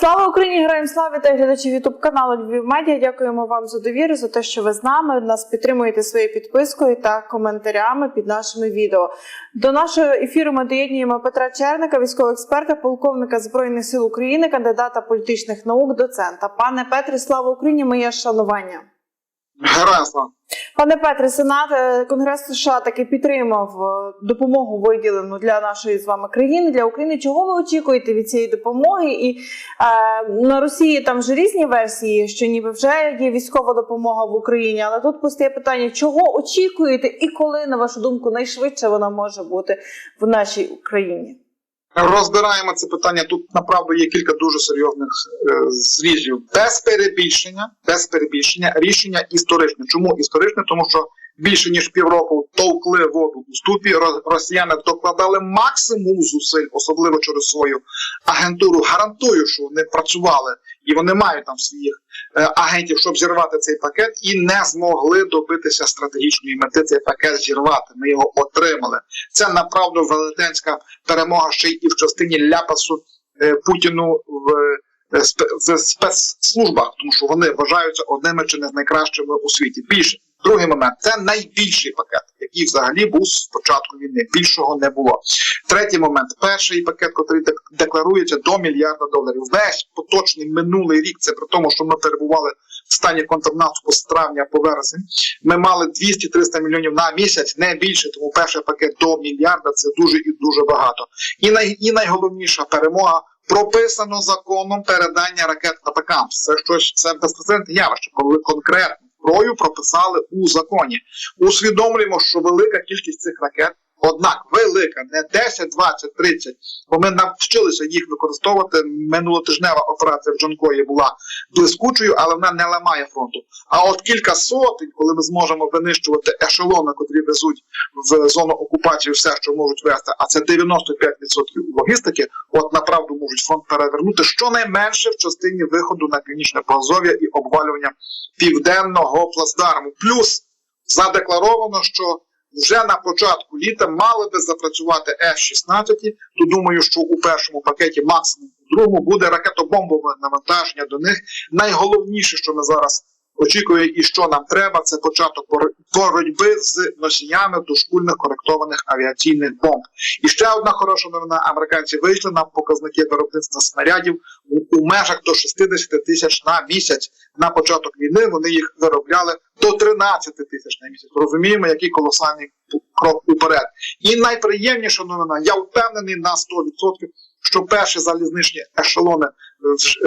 Слава Україні! Героям славі та глядачів Ютуб каналу Львів Медіа. Дякуємо вам за довіру, за те, що ви з нами. Нас підтримуєте своєю підпискою та коментарями під нашими відео. До нашого ефіру ми доєднуємо Петра Черника, військового експерта, полковника збройних сил України, кандидата політичних наук, доцента. Пане Петре, слава Україні! Моє шанування. Слава. Пане Петре, Сенат е, Конгрес США таки підтримав е, допомогу виділену для нашої з вами країни для України. Чого ви очікуєте від цієї допомоги? І е, на Росії там вже різні версії, що ніби вже є військова допомога в Україні. Але тут постає питання: чого очікуєте, і коли, на вашу думку, найшвидше вона може бути в нашій Україні? Розбираємо це питання. Тут направду є кілька дуже серйозних е, зрізів. Без перебільшення, без перебільшення рішення історичне. Чому історичне? Тому що більше ніж півроку товкли воду у ступі. Ро- Росіяни докладали максимум зусиль, особливо через свою агентуру. Гарантую, що вони працювали і вони мають там своїх е, агентів, щоб зірвати цей пакет, і не змогли добитися стратегічної мети цей пакет зірвати. Ми його отримали. Це направду велетенська перемога ще й в частині ляпасу е, Путіну в, е, в спецслужбах, тому що вони вважаються одними чи не з найкращими у світі. Більше другий момент це найбільший пакет, який взагалі був з початку війни. Більшого не було. Третій момент перший пакет, який декларується до мільярда доларів. Весь поточний минулий рік. Це при тому, що ми перебували в стані контрнаступу з травня по вересень. Ми мали 200-300 мільйонів на місяць, не більше. Тому перший пакет до мільярда це дуже і дуже багато. І най, і найголовніша перемога. Прописано законом передання ракет Атакамс. Це щось це безпрецедентне явище, коли конкретну зброю прописали у законі. Усвідомлюємо, що велика кількість цих ракет, однак велика, не 10, 20, 30, бо ми навчилися їх використовувати. Минулотижнева операція в Джанкої була блискучою, але вона не ламає фронту. А от кілька сотень, коли ми зможемо винищувати ешелони, котрі везуть в зону окупації все, що можуть вести, а це 95% логістики, от направду можуть фронт перевернути щонайменше в частині виходу на північне Поазов'я і обвалювання південного плацдарму. Плюс задекларовано, що вже на початку літа мали би запрацювати С-16, то думаю, що у першому пакеті, максимум у другому, буде ракетобомбове навантаження до них. Найголовніше, що ми зараз очікуємо і що нам треба, це початок бор- боротьби з носіями дошкульних коректованих авіаційних бомб. І ще одна хороша новина: американці вийшли на показники виробництва снарядів у, у межах до 60 тисяч на місяць. На початок війни вони їх виробляли до 13 тисяч на місяць. Розуміємо, який колосальний крок уперед. І найприємніша новина, я впевнений на 100%, що перші залізничні ешелони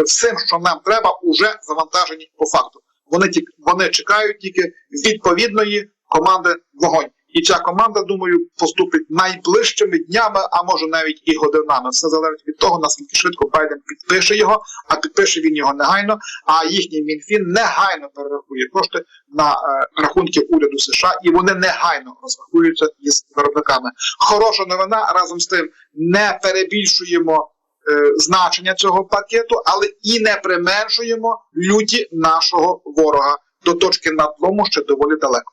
всім, що нам треба, уже завантажені по факту. Вони ті, вони чекають тільки відповідної команди вогонь. І ця команда, думаю, поступить найближчими днями, а може навіть і годинами. Все залежить від того, наскільки швидко Байден підпише його, а підпише він його негайно. А їхній мінфін негайно перерахує кошти на е, рахунки уряду США, і вони негайно розрахуються із виробниками. Хороша новина разом з тим не перебільшуємо значення цього пакету, але і не применшуємо люті нашого ворога. До точки надлому ще доволі далеко.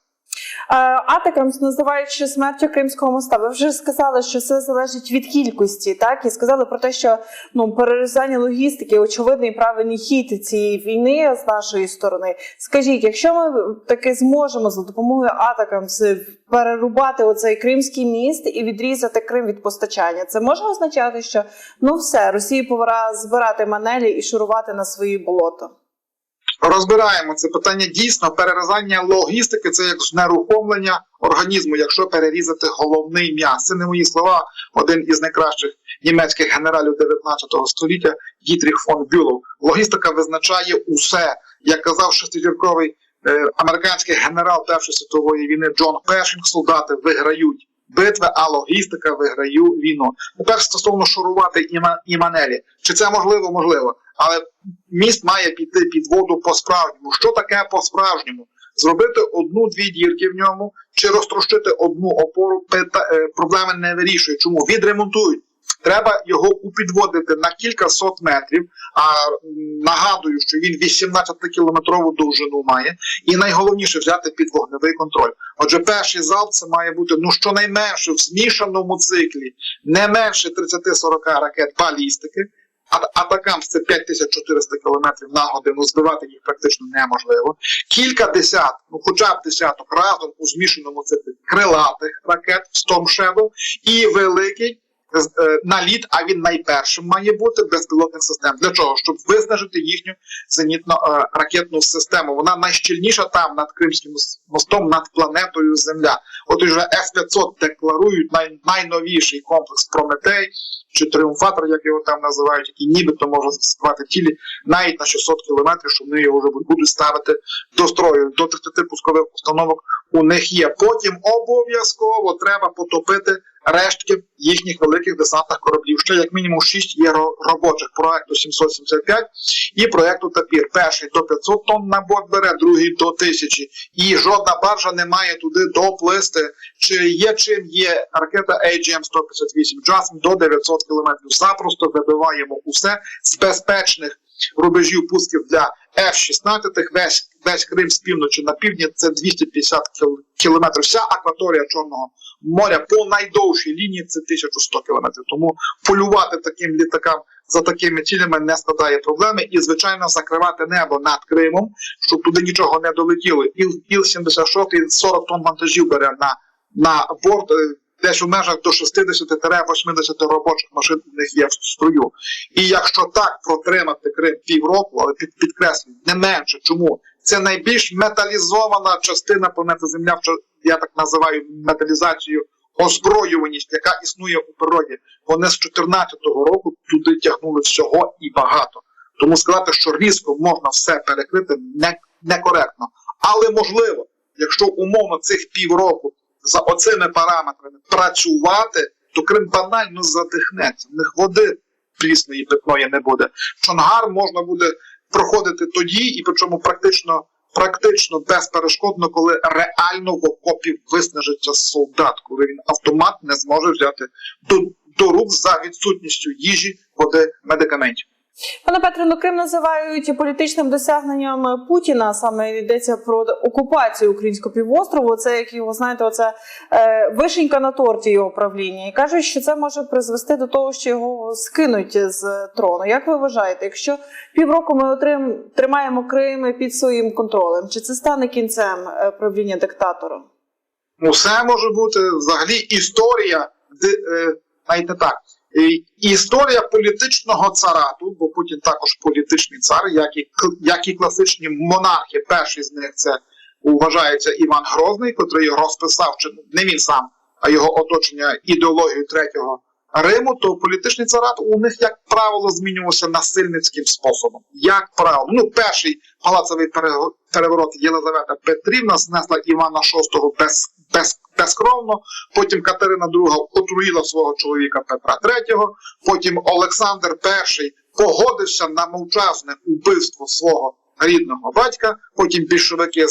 Е, Атакамс називають смертю Кримського моста. Ви вже сказали, що це залежить від кількості, так і сказали про те, що ну перерізання логістики очевидний правильний хід цієї війни з нашої сторони. Скажіть, якщо ми таки зможемо за допомогою Атакамс перерубати оцей кримський міст і відрізати Крим від постачання, це може означати, що ну все Росії пора збирати манелі і шурувати на свої болото. Розбираємо це питання дійсно перерізання логістики, це як знерухомлення організму, якщо перерізати головний м'яз. Це не мої слова. Один із найкращих німецьких генералів 19 століття Дітріх фон Бюлов. Логістика визначає усе, як казав шестизірковий е, американський генерал Першої світової війни Джон Першинг. Солдати виграють битви, а логістика виграю війну. Тепер стосовно шурувати іма- іманелі. Чи це можливо? Можливо. Але міст має піти під воду по-справжньому. Що таке по-справжньому? Зробити одну-дві дірки в ньому чи розтрощити одну опору е, проблеми не вирішує. Чому? Відремонтують. Треба його упідводити на кілька сот метрів. А нагадую, що він 18-кілометрову довжину має, і найголовніше взяти під вогневий контроль. Отже, перший залп це має бути ну щонайменше в змішаному циклі не менше 30-40 ракет балістики. атакам це 5400 км на годину, збивати їх практично неможливо. Кілька десят, ну хоча б десяток разом у змішаному циклі крилатих ракет Storm Shadow і великий наліт, а він найпершим має бути безпілотних систем. Для чого? Щоб виснажити їхню зенітно-ракетну систему. Вона найщільніша там над Кримським мостом, над планетою Земля. От уже С-500 декларують най- найновіший комплекс Прометей чи Тріумфатор, як його там називають, який нібито може заскувати тілі навіть на 600 кілометрів, що вони його вже будуть ставити до строю. До 30 пускових установок у них є. Потім обов'язково треба потопити рештки їхніх великих десантних кораблів. Ще як мінімум 6 є робочих проекту 775 і проекту Тапір. Перший до 500 тонн на борт бере, другий до 1000. І жодна баржа не має туди доплисти. Чи є чим є ракета AGM-158 Jasmine до 900 км. Запросто вибиваємо усе з безпечних рубежів пусків для F-16, весь, весь Крим з півночі на півдні це 250 кіл- кілометрів. Вся акваторія Чорного моря по найдовшій лінії це 1100 кілометрів. Тому полювати таким літакам за такими цілями не складає проблеми. І, звичайно, закривати небо над Кримом, щоб туди нічого не долетіло. Іл, Іл-76 40 тонн вантажів бере на, на борт. Десь у межах до 60-80 робочих машин у них є в строю. І якщо так протримати Крим півроку, але під, підкреслюю, не менше. Чому? Це найбільш металізована частина планети Земля, я так називаю металізацією озброюваність, яка існує у природі. Вони з 14-го року туди тягнули всього і багато. Тому сказати, що різко можна все перекрити, не, некоректно. Але можливо, якщо умовно цих півроку за оцими параметрами працювати, то Крим банально задихнеться. В них води прісної питної не буде. Чонгар можна буде проходити тоді, і причому практично, практично безперешкодно, коли реально в окопі виснажиться солдат, коли він автомат не зможе взяти до, до рук за відсутністю їжі, води, медикаментів. Пане Петре, ну Крим називають політичним досягненням Путіна. Саме йдеться про окупацію українського півострову. Це як його знаєте, оце е, вишенька на торті його правління. І кажуть, що це може призвести до того, що його скинуть з трону. Як ви вважаєте, якщо півроку ми отрим, тримаємо Крим під своїм контролем, чи це стане кінцем е, правління диктатора? Усе може бути взагалі історія, ди- е, знаєте так, історія політичного царату, бо Путін також політичний цар, як і, як і класичні монархи. Перший з них це вважається Іван Грозний, котрий розписав, чи не він сам, а його оточення ідеологію третього Риму, то політичний царат у них, як правило, змінювався насильницьким способом. Як правило, ну перший палацовий переворот Єлизавета Петрівна знесла Івана VI без, без, безкровно. Потім Катерина II отруїла свого чоловіка Петра III, Потім Олександр І погодився на мовчазне убивство свого рідного батька. Потім більшовики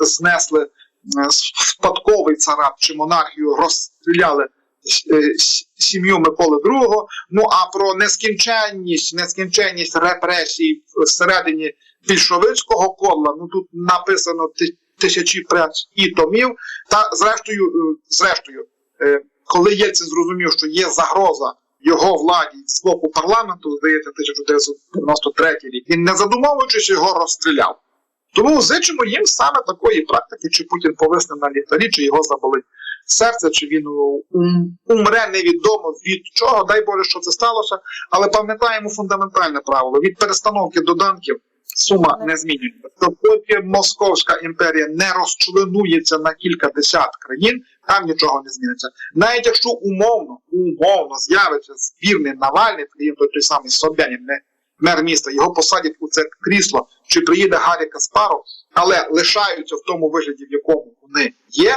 знесли е, спадковий царат чи монархію, розстріляли е, сім'ю Миколи II. Ну а про нескінченність, нескінченність репресій всередині більшовицького кола, ну тут написано тисячі праць і томів. Та зрештою, е, зрештою, е, коли Єльцин зрозумів, що є загроза його владі з боку парламенту, здається, 1993 рік, він не задумовуючись його розстріляв. Тому зичимо їм саме такої практики, чи Путін повисне на ліхтарі, чи його заболить серце, чи він умре невідомо від чого. Дай Боже, що це сталося. Але пам'ятаємо фундаментальне правило: від перестановки доданків сума не змінюється. То поки Московська імперія не розчленується на кілька десят країн, там нічого не зміниться. Навіть якщо умовно, умовно з'явиться збірний Навальний, приїм той, той самий Собянін, не мер міста, його посадять у це крісло, чи приїде Гаррі Каспаров, але лишаються в тому вигляді, в якому вони є.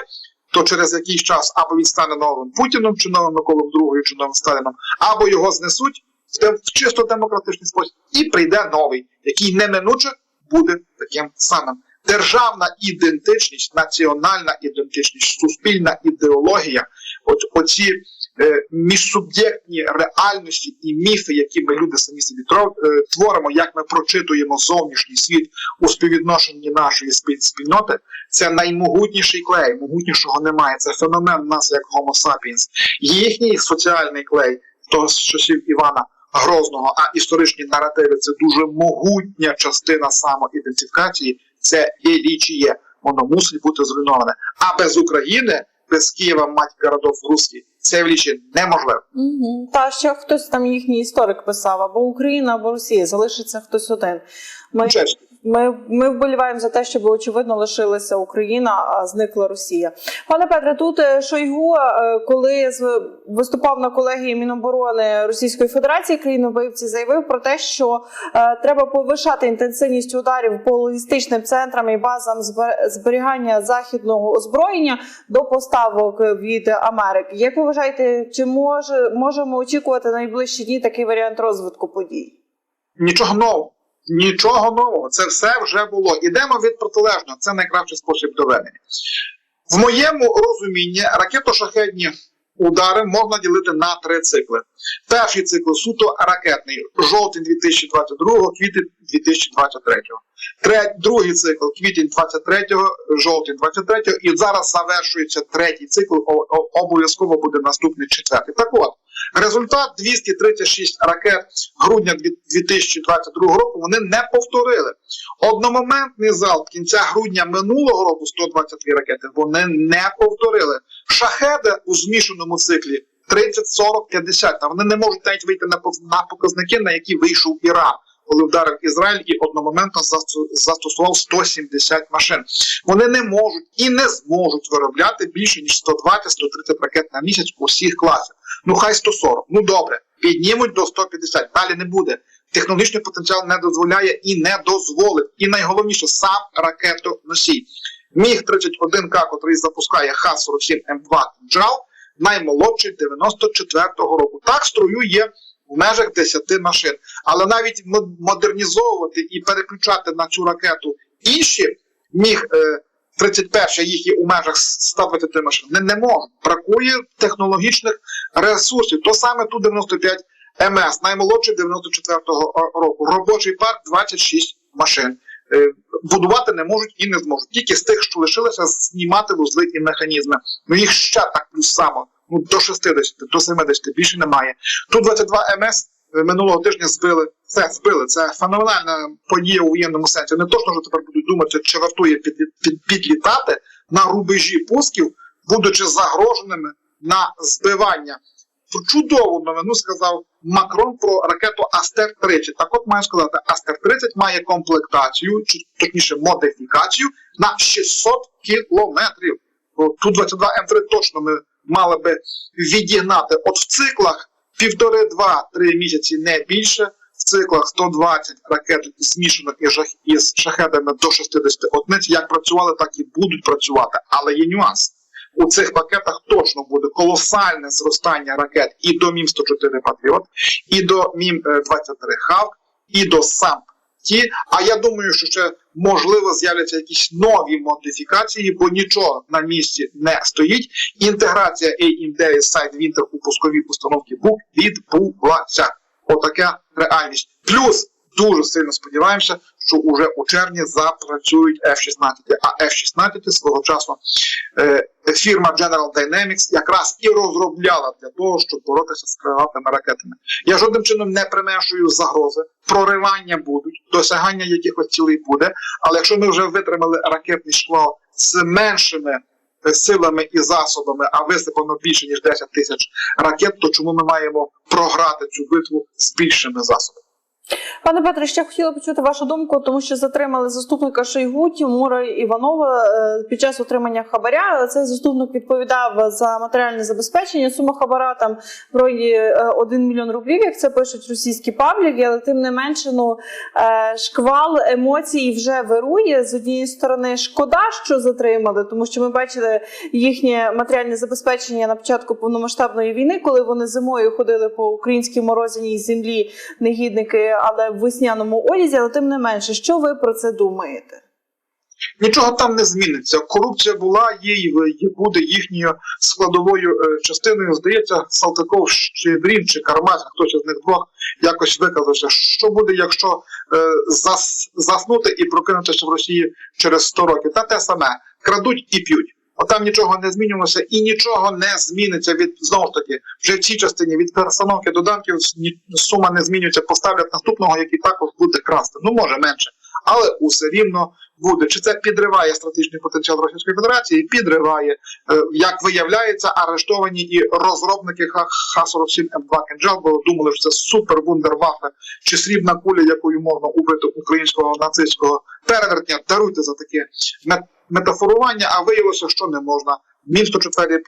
То через якийсь час або він стане новим Путіном, чи новим Миколом II, чи новим Сталіном, або його знесуть в чисто демократичний спосіб, і прийде новий, який неминуче буде таким самим. Державна ідентичність, національна ідентичність, суспільна ідеологія, от оці е, міжсуб'єктні реальності і міфи, які ми люди самі собі е, творимо, як ми прочитуємо зовнішній світ у співвідношенні нашої спіль- спільноти, це наймогутніший клей, могутнішого немає. Це феномен нас як Homo sapiens. Їхній соціальний клей, то з часів Івана Грозного, а історичні наративи це дуже могутня частина самоідентифікації. Це Ілічіє. Воно мусить бути зруйноване. А без України, без Києва, мать городов русських, це влічі неможливо. Угу. Та ще хтось там їхній історик писав, або Україна, або Росія, залишиться хтось один. Ми, Чесно. Ми, ми вболіваємо за те, щоб очевидно лишилася Україна, а зникла Росія. Пане Петре, тут е, Шойгу, е, коли виступав на колегії Міноборони Російської Федерації країни вбивці, заявив про те, що е, треба повишати інтенсивність ударів по логістичним центрам і базам збе- зберігання західного озброєння до поставок від Америки. Як ви вважаєте, чи може можемо очікувати найближчі дні такий варіант розвитку подій? Нічого нового. Нічого нового. Це все вже було. Ідемо від протилежного. Це найкращий спосіб доведення. В моєму розумінні ракето-шахедні удари можна ділити на три цикли. Перший цикл суто ракетний жовтень 2022, квітень 2023. Тре- другий цикл квітень 23, жовтень 23, і зараз завершується третій цикл. Обов'язково буде наступний четвертий. Так от, результат 236 ракет грудня 2022 року вони не повторили. Одномоментний залп кінця грудня минулого року 123 ракети вони не повторили. Шахеди у змішаному циклі 30, 40, 50. Та вони не можуть навіть вийти на показники, на які вийшов Іран. Коли вдарив Ізраїль і одномоментно застосував 170 машин. Вони не можуть і не зможуть виробляти більше ніж 120-130 ракет на місяць усіх класів. Ну хай 140. Ну добре, піднімуть до 150. Далі не буде. Технологічний потенціал не дозволяє і не дозволить. І найголовніше сам ракетоносій. Міг 31 к котрий запускає Х-47М2 «Джал», наймолодший 94-го року. Так строю є в межах 10 машин. Але навіть модернізовувати і переключати на цю ракету інші міг е, 31 їх є у межах 120 машин. Не, не можуть. Бракує технологічних ресурсів. То саме ту 95 МС, наймолодший 94-го року. Робочий парк 26 машин. Е, Будувати не можуть і не зможуть. Тільки з тих, що лишилося, знімати вузли і механізми. Ну їх ще так плюс само. Ну до 60, до 70, більше немає. Ту 22 МС минулого тижня збили. Це збили. Це феноменальна подія у воєнному сенсі. Не то, що тепер будуть думати, чи вартує під, під, підлітати на рубежі пусків, будучи загроженими на збивання. Чудову новину сказав Макрон про ракету Астер 30. Так от маю сказати, Астер 30 має комплектацію, чи точніше модифікацію на 600 кілометрів. Ту 22 М3 точно ми мали би відігнати. От в циклах півтори, два, три місяці не більше. В циклах 120 ракет змішаних із, шахедами до 60 одиниць. Як працювали, так і будуть працювати. Але є нюанс. У цих пакетах точно буде колосальне зростання ракет і до Мім 104 Патріот, і до Мім 23 Хавк, і до САМП. Ті, а я думаю, що ще можливо з'являться якісь нові модифікації, бо нічого на місці не стоїть. Інтеграція AIM-9 Sidewinder у пускові установки БУК відбулася. Отака реальність. Плюс дуже сильно сподіваємося, що уже у червні запрацюють F-16. А F-16 свого часу е, фірма General Dynamics якраз і розробляла для того, щоб боротися з крилатими ракетами. Я жодним чином не применшую загрози, проривання будуть, досягання якихось цілей буде. Але якщо ми вже витримали ракетний шквал з меншими е, силами і засобами, а висипано більше ніж 10 тисяч ракет, то чому ми маємо програти цю битву з більшими засобами? Пане Петре, ще хотіла почути вашу думку, тому що затримали заступника Шойгу Тимура Іванова е, під час отримання хабаря. Цей заступник відповідав за матеріальне забезпечення. Сума хабара там в районі е, 1 мільйон рублів, як це пишуть російські пабліки, але тим не менше, ну е, шквал емоцій вже вирує. З однієї сторони, шкода, що затримали, тому що ми бачили їхнє матеріальне забезпечення на початку повномасштабної війни, коли вони зимою ходили по українській морозяній землі, негідники, але в весняному одязі. Але тим не менше, що ви про це думаєте? Нічого там не зміниться. Корупція була, і буде їхньою складовою е, частиною. Здається, Салтиков чи Дрін, чи Кармазин, хтось із них двох якось виказався. Що буде, якщо е, зас, заснути і прокинутися в Росії через 100 років? Та те саме крадуть і п'ють. Отам нічого не змінювалося і нічого не зміниться від знову ж таки вже в цій частині від перестановки додатків сума не змінюється. Поставлять наступного, який також буде красти. Ну може менше, але усе рівно буде. Чи це підриває стратегічний потенціал Російської Федерації? Підриває. Е, Як виявляється, арештовані і розробники Х-47 М2 Кинджал, бо думали, що це супер вундервафе чи срібна куля, якою можна убити українського нацистського перевертня. Даруйте за таке метафорування, а виявилося, що не можна. Мін 104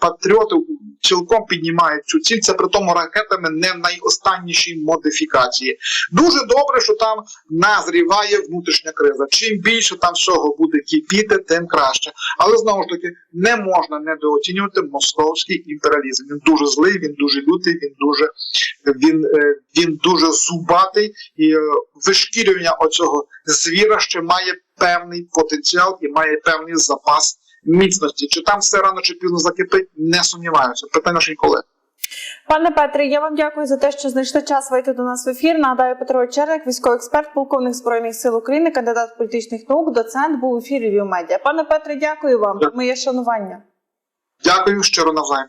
патріоти цілком піднімають цю ціль. Це при тому ракетами не в найостаннішій модифікації. Дуже добре, що там назріває внутрішня криза. Чим більше там всього буде кипіти, тим краще. Але знову ж таки не можна недооцінювати московський імперіалізм. Він дуже злий, він дуже лютий, він дуже він, е, він дуже зубатий і е, вишкірювання оцього звіра ще має певний потенціал і має певний запас міцності. Чи там все рано чи пізно закипить, не сумніваюся. Питання ж ніколи. Пане Петре, я вам дякую за те, що знайшли час вийти до нас в ефір. Нагадаю, Петро Черник, військовий експерт, полковник збройних сил України, кандидат політичних наук, доцент був у ефірі Віомедіа. Пане Петре, дякую вам. Дякую. Моє шанування. Дякую щиро навзаєм.